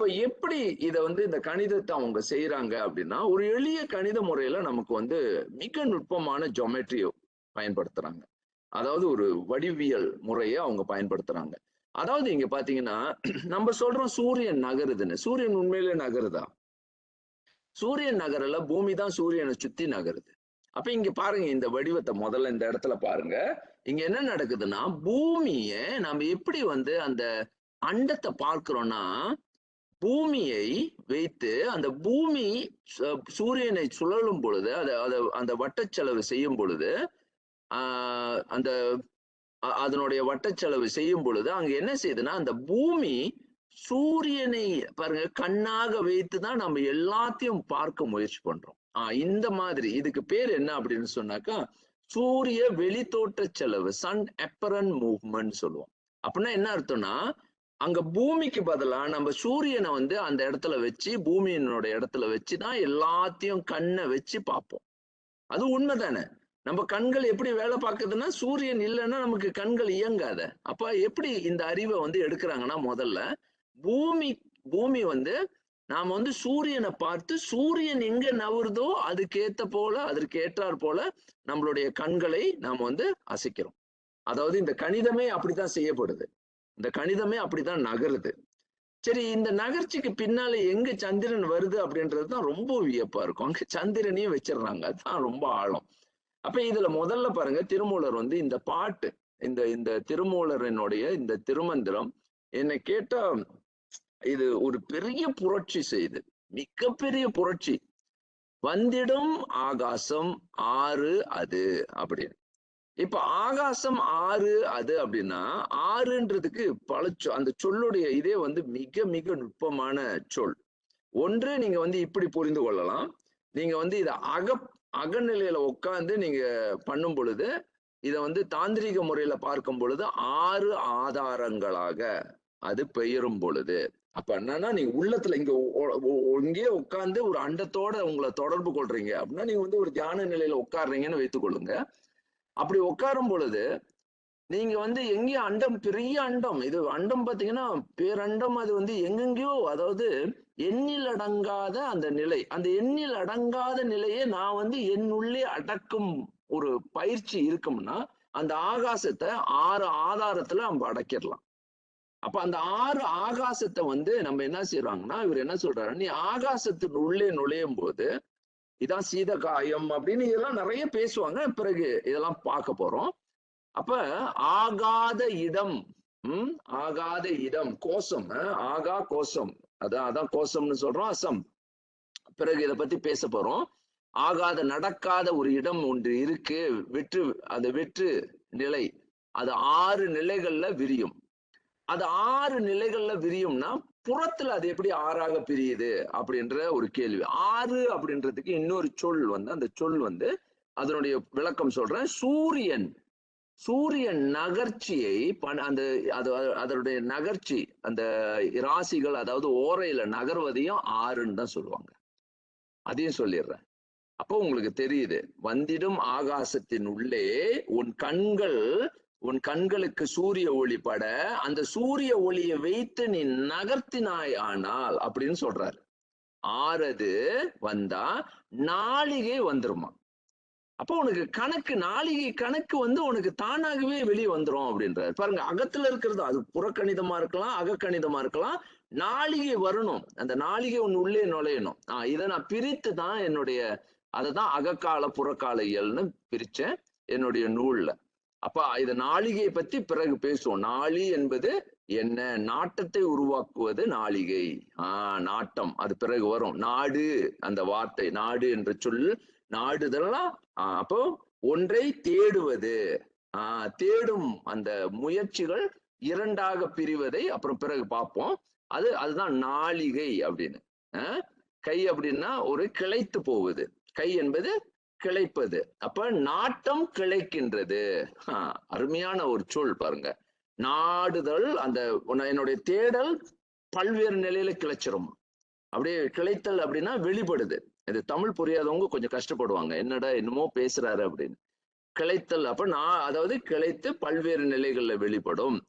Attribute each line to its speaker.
Speaker 1: இப்ப எப்படி இத வந்து இந்த கணிதத்தை அவங்க செய்யறாங்க அப்படின்னா ஒரு எளிய கணித முறையில நமக்கு வந்து மிக நுட்பமான ஜொமெட்ரியோ பயன்படுத்துறாங்க. அதாவது ஒரு வடிவியல் முறையை அவங்க பயன்படுத்துறாங்க. அதாவது இங்க பாத்தீங்கன்னா நம்ம சொல்றோம் சூரியன் நகருதுன்னு சூரியன் உண்மையிலே நகருதா? சூரியன் நகரல பூமி தான் சூரியனை சுத்தி நகருது. அப்ப இங்க பாருங்க இந்த வடிவத்தை முதல்ல இந்த இடத்துல பாருங்க. இங்க என்ன நடக்குதுன்னா பூமிய நம்ம எப்படி வந்து அந்த அண்டத்தை பார்க்கிறோம்னா பூமியை வைத்து அந்த பூமி சூரியனை சுழலும் பொழுது அதை அதை அந்த வட்டச்செலவு செய்யும் பொழுது ஆஹ் அந்த அதனுடைய வட்டச்செலவு செய்யும் பொழுது அங்க என்ன செய்யுதுன்னா அந்த பூமி சூரியனை பாருங்க கண்ணாக வைத்து தான் நம்ம எல்லாத்தையும் பார்க்க முயற்சி பண்றோம். ஆஹ் இந்த மாதிரி இதுக்கு பேர் என்ன அப்படின்னு சொன்னாக்கா சூரிய வெளித்தோற்ற செலவு சன் எப்பரன் மூவ்மெண்ட் சொல்லுவோம். அப்படின்னா என்ன அர்த்தம்னா அங்க பூமிக்கு பதிலா நம்ம சூரியனை வந்து அந்த இடத்துல வச்சு பூமியினோட இடத்துல வச்சு தான் எல்லாத்தையும் கண்ணை வச்சு பார்ப்போம். அது உண்மை தானே நம்ம கண்கள் எப்படி வேலை பார்க்குதுன்னா சூரியன் இல்லைன்னா நமக்கு கண்கள் இயங்காத. அப்ப எப்படி இந்த அறிவை வந்து எடுக்கிறாங்கன்னா முதல்ல பூமி பூமி வந்து நாம வந்து சூரியனை பார்த்து சூரியன் எங்க நவருதோ அதுக்கேத்த போல அதற்கு ஏற்றாற் போல நம்மளுடைய கண்களை நாம் வந்து அசைக்கிறோம். அதாவது இந்த கணிதமே அப்படித்தான் செய்யப்படுது. இந்த கணிதமே அப்படித்தான் நகருது. சரி இந்த நகர்ச்சிக்கு பின்னால எங்க சந்திரன் வருது அப்படின்றது தான் ரொம்ப வியப்பா இருக்கும். அங்க சந்திரனையும் வச்சிடுறாங்க. அதுதான் ரொம்ப ஆழம். அப்ப இதுல முதல்ல பாருங்க திருமூலர் வந்து இந்த பாட்டு இந்த இந்த திருமூலரினுடைய இந்த திருமந்திரம் என்னை கேட்டா இது ஒரு பெரிய புரட்சி செய்து மிகப்பெரிய புரட்சி. வந்திடும் ஆகாசம் ஆறு அது அப்படின்னு. இப்ப ஆகாசம் ஆறு அது அப்படின்னா ஆறுன்றதுக்கு பல சொ- அந்த சொல்லுடைய இதே வந்து மிக மிக நுட்பமான சொல். ஒன்று நீங்க வந்து இப்படி புரிந்து கொள்ளலாம். நீங்க வந்து இதை அக அகநிலையில உட்கார்ந்து நீங்க பண்ணும் பொழுது இதை வந்து தாந்திரிக முறையில பார்க்கும் பொழுது ஆறு ஆதாரங்களாக அது பெயரும் பொழுது. அப்ப என்னன்னா நீங்க உள்ளத்துல இங்க ஒ- ஒ- இங்கேயே உட்கார்ந்து ஒரு அண்டத்தோட உங்களை தொடர்பு கொள்றீங்க. அப்படின்னா நீங்க வந்து ஒரு தியான நிலையில உட்கார்றீங்கன்னு வைத்துக் கொள்ளுங்க. அப்படி உட்காரும் பொழுது நீங்க வந்து எங்கேயும் அண்டம் பெரிய அண்டம் இது அண்டம் பாத்தீங்கன்னா பேரண்டம் அது வந்து எங்கெங்கேயோ அதாவது எண்ணில் அடங்காத அந்த நிலை. அந்த எண்ணில் அடங்காத நிலையை நான் வந்து என் உள்ளே அடக்கும் ஒரு பயிற்சி இருக்கும்னா அந்த ஆகாசத்தை ஆறு ஆதாரத்துல நம்ம அடக்கிடலாம். அப்ப அந்த ஆறு ஆகாசத்தை வந்து நம்ம என்ன செய்யறாங்கன்னா இவர் என்ன சொல்றாரு? நீ ஆகாசத்தின் உள்ளே நுழையும் போது இதான் சீத காயம் அப்படின்னு இதெல்லாம் நிறைய பேசுவாங்க. பிறகு இதெல்லாம் பார்க்க போறோம். அப்ப ஆகாத இடம் உம் ஆகாத இடம் கோஷம் ஆகா கோஷம். அதான் அதான் கோஷம்னு சொல்றோம் அசம். பிறகு இதை பத்தி பேச போறோம். ஆகாத நடக்காத ஒரு இடம் ஒன்று இருக்கு. வெற்று அது வெற்று நிலை அது ஆறு நிலைகள்ல விரியும். அது ஆறு நிலைகள்ல விரியும்னா புறத்துல அது எப்படி ஆறாக பிரியுது அப்படின்ற ஒரு கேள்வி. ஆறு அப்படின்றதுக்கு இன்னொரு சொல் வந்து அந்த சொல் வந்து அதனுடைய விளக்கம் சொல்றேன். சூரியன் சூரியன் நகர்ச்சியை அந்த அது அதனுடைய நகர்ச்சி அந்த ராசிகள் அதாவது ஓரையில நகர்வதையும் ஆறுன்னு தான் சொல்லுவாங்க. அதையும் சொல்லிடுறேன். அப்போ உங்களுக்கு தெரியுது. வந்திடும் ஆகாசத்தின் உள்ளே உன் கண்கள் உன் கண்களுக்கு சூரிய ஒளி பட அந்த சூரிய ஒளியை வைத்து நீ நகர்த்தினாய் ஆனால் அப்படின்னு சொல்றாரு. ஆறது வந்தா நாளிகை வந்துருமா? அப்போ உனக்கு கணக்கு நாளிகை கணக்கு வந்து உனக்கு தானாகவே வெளியே வந்துரும் அப்படின்றாரு. பாருங்க அகத்துல இருக்கிறது அது புறக்கணிதமா இருக்கலாம் அகக்கணிதமா இருக்கலாம் நாளிகை வரணும். அந்த நாளிகை உன் உள்ளே நுழையணும். ஆஹ் இதை நான் பிரித்து தான் என்னுடைய அதை தான் அகக்கால புறக்கால இயல்னு பிரிச்சேன் என்னுடைய நூல்ல. அப்ப இது நாளிகையை பத்தி பிறகு பேசுவோம். நாளி என்பது என்ன? நாட்டத்தை உருவாக்குவது நாளிகை. ஆஹ் நாட்டம். அது பிறகு வரும். நாடு அந்த வார்த்தை. நாடு என்று சொல் நாடுதெல்லாம் ஆஹ் அப்போ ஒன்றை தேடுவது. ஆஹ் தேடும் அந்த முயற்சிகள் இரண்டாக பிரிவதை அப்புறம் பிறகு பார்ப்போம். அது அதுதான் நாளிகை அப்படின்னு. ஆஹ் கை அப்படின்னா ஒரு கிளைத்து போவது கை என்பது கிளைப்பது. அப்ப நாட்டம் கிளைக்கின்றது. ஆஹ் அருமையான ஒரு சொல் பாருங்க. நாடுதல் அந்த என்னுடைய தேடல் பல்வேறு நிலையில கிளைச்சிரும். அப்படியே கிளைத்தல் அப்படின்னா வெளிப்படுது. இது தமிழ் புரியாதவங்க கொஞ்சம் கஷ்டப்படுவாங்க. என்னடா என்னமோ பேசுறாரு அப்படின்னு. கிளைத்தல் அப்ப நான் அதாவது கிளைத்து பல்வேறு நிலைகள்ல வெளிப்படும்.